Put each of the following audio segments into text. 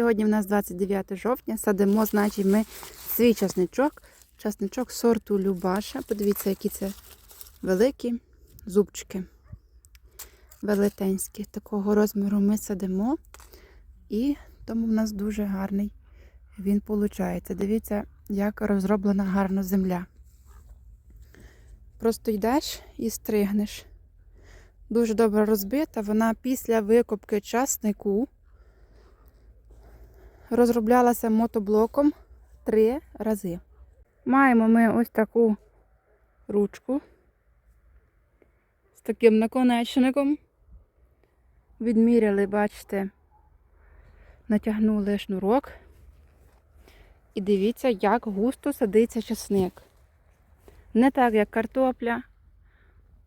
Сьогодні в нас 29 жовтня. Садимо, значить, ми свій часничок. Часничок сорту Любаша. Подивіться, які це великі зубчики. Велетенські. Такого розміру ми садимо. І тому в нас дуже гарний він виходить. Дивіться, як розроблена гарно земля. Просто йдеш і стригнеш. Дуже добре розбита. Вона після викопки часнику розроблялася мотоблоком три рази. Маємо ми ось таку ручку з таким наконечником. Відміряли, бачите, натягнули шнурок. І дивіться, як густо садиться часник. Не так, як картопля,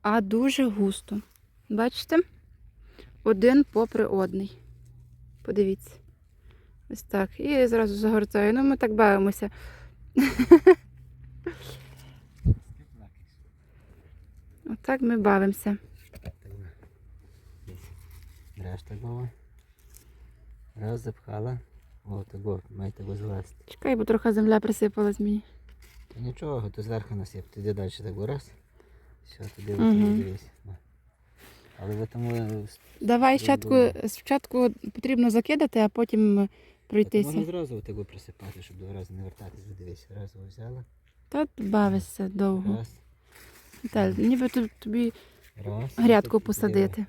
а дуже густо. Бачите? Один попри одний. Подивіться. Ось так. І зразу загортаю. Ну, ми так бавимося. Отак ми бавимося. Береш такого. Раз запхала. О, того, має того злазити. Чекай, бо трохи земля присипалась мені. Та нічого, то зверху насип. Тоді далі так раз. Все, Мгм. mm дивись. Але ви тому е, Давай спочатку, спочатку потрібно закидати, а потім можна пройтися. зразу того присипати, щоб два рази не вертатися. Дивись, раз його взяла. Та бавишся довго. Раз, Віталь, ніби тут тобі раз. грядку Тут посадити.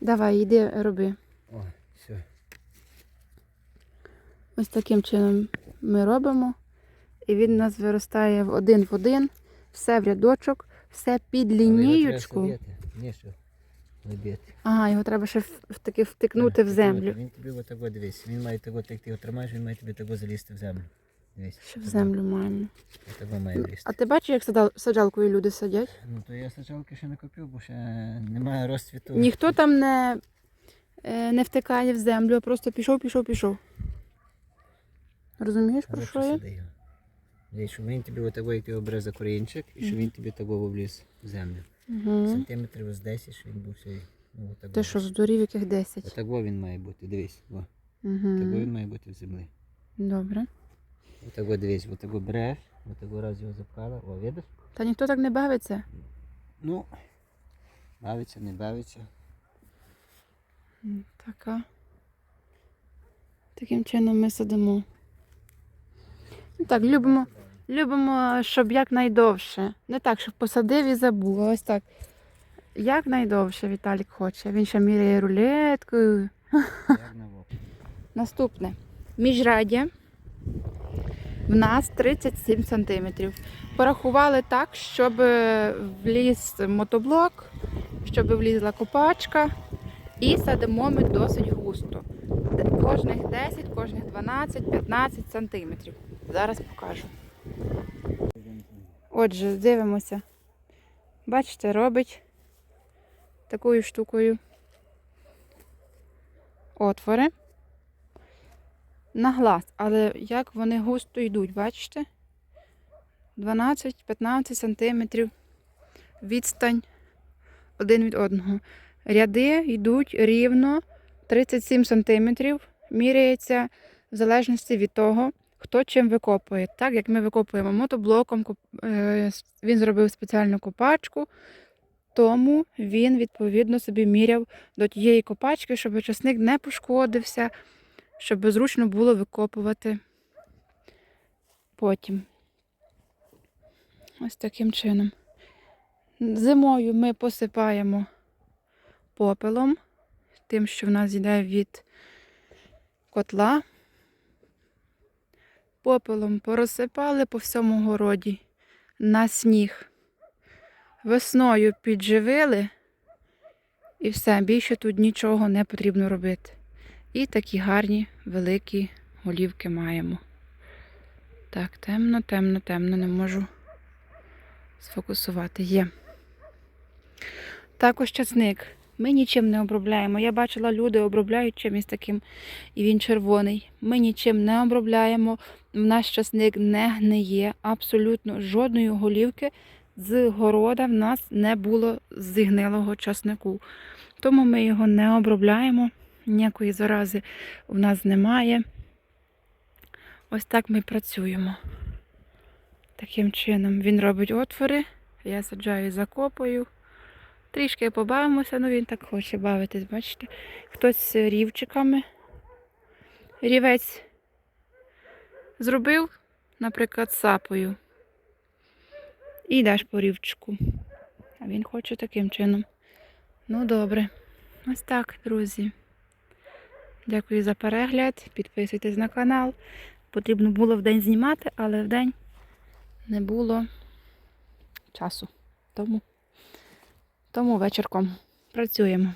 Давай, йди, роби. О, все. Ось таким чином ми робимо. І він у нас виростає в один в один, все в рядочок, все під лінієчку. що вибити. Ага, його треба ще таки втикнути в землю. Він тобі отако дивись. Він має того, як ти його тримаєш, він має тобі того залізти в землю. Дивись. Ще в землю маємо. Того має влізти. А ти бачиш, як садал- саджалкою люди садять? Ну то я саджалки ще не купив, бо ще немає розцвіту. Ніхто там не, е, не втикає в землю, а просто пішов, пішов, пішов. Розумієш, про що я? Дивись, щоб він тобі отако, як ти за корінчик, і щоб він тобі того вліз в землю. Угу. Сантиметрів з 10, щоб він був цей. Ну. Ти що, здурів яких 10? Отако він має бути, дивись. Угу. він має бути в землі. Добре. Отако дивись, отако береш, отако раз його запхала, о, видиш? Та ніхто так не бавиться. Ну, бавиться, не бавиться. Така. Таким чином ми сидимо. Так, любимо, любимо, щоб якнайдовше. Не так, щоб посадив і забув, ось так. Якнайдовше Віталік хоче. Він ще міряє рулеткою. Наступне. Міжраддя. В нас 37 см. Порахували так, щоб е, вліз мотоблок, щоб влізла копачка. І садимо ми досить густо. Кожних 10, кожних 12, 15 см. Зараз покажу. Отже, дивимося. Бачите, робить такою штукою отвори на глаз. Але як вони густо йдуть, бачите? 12-15 сантиметрів відстань один від одного. Ряди йдуть рівно 37 сантиметрів. Міряється в залежності від того, хто чим викопує. Так як ми викопуємо мотоблоком, е, він зробив спеціальну копачку, тому він відповідно собі міряв до тієї копачки, щоб часник не пошкодився, щоб зручно було викопувати потім. Ось таким чином. Зимою ми посипаємо попелом, тим, що в нас йде від котла. Попелом порозсипали по всьому городі на сніг. Весною підживили і все, більше тут нічого не потрібно робити. І такі гарні великі голівки маємо. Так, темно, темно, темно, не можу сфокусувати. Є. Також часник. Ми нічим не обробляємо. Я бачила, люди обробляють чимось таким, і він червоний. Ми нічим не обробляємо. В наш часник не гниє. Абсолютно жодної голівки з города в нас не було зігнилого часнику. Тому ми його не обробляємо. ніякої зарази у нас немає. Ось так ми працюємо. Таким чином він робить отвори, я саджаю і закопую. Трішки побавимося, ну він так хоче бавитись, бачите? Хтось з рівчиками. Рівець зробив, наприклад, сапою. І йдеш по рівчику. А він хоче таким чином. Ну, добре. Ось так, друзі. Дякую за перегляд. Підписуйтесь на канал. Потрібно було вдень знімати, але вдень не було часу. Тому, тому вечірком працюємо.